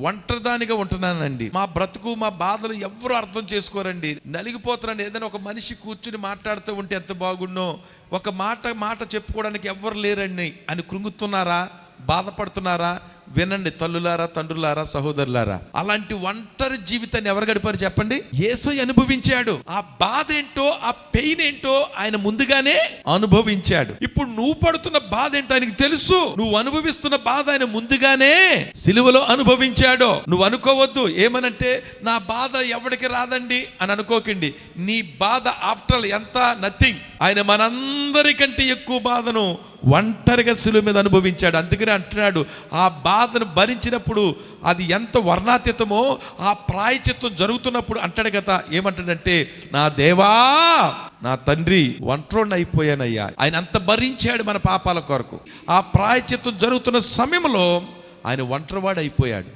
ఒంటరిదానిగా ఉంటున్నానండి. మా బ్రతుకు మా బాధలు ఎవరు అర్థం చేసుకోరండి. నలిగిపోతున్నాను ఏదైనా ఒక మనిషి కూర్చుని మాట్లాడుతూ ఉంటే ఎంత బాగుండో ఒక మాట మాట చెప్పుకోవడానికి ఎవ్వరు లేరండి. అని కృంగుతున్నారా? బాధపడుతున్నారా? వినండి తల్లులారా తండ్రులారా సహోదరులారా అలాంటి ఒంటరి జీవితాన్ని ఎవరు గడిపారు చెప్పండి? ఏసై అనుభవించాడు. ఆ బాధ ఏంటో ఆ పెయిన్ ఏంటో ఆయన ముందుగానే అనుభవించాడు. ఇప్పుడు నువ్వు పడుతున్న బాధ ఏంటో ఆయనకి తెలుసు. నువ్వు అనుభవిస్తున్న బాధ ఆయన ముందుగానే సిలువలో అనుభవించాడు. నువ్వు అనుకోవద్దు. ఏమనంటే నా బాధ ఎవరికి రాదండి అని అనుకోకండి. నీ బాధ ఆఫ్టర్ ఎంత? నథింగ్. ఆయన మనందరికంటే ఎక్కువ బాధను ఒంటరిగా సిలువ మీద అనుభవించాడు. అందుకనే అంటున్నాడు ఆ బాధ బాధను భరించినప్పుడు అది ఎంత వర్ణాతీతమో ఆ ప్రాయచిత్వం జరుగుతున్నప్పుడు అంటాడు కదా ఏమంటాడంటే నా దేవా నా తండ్రి ఒంట్రోణ్ అయిపోయానయ్యా ఆయన అంత భరించాడు మన పాపాల కొరకు. ఆ ప్రాయచిత్వం జరుగుతున్న సమయంలో ఆయన ఒంటరివాడు అయిపోయాడు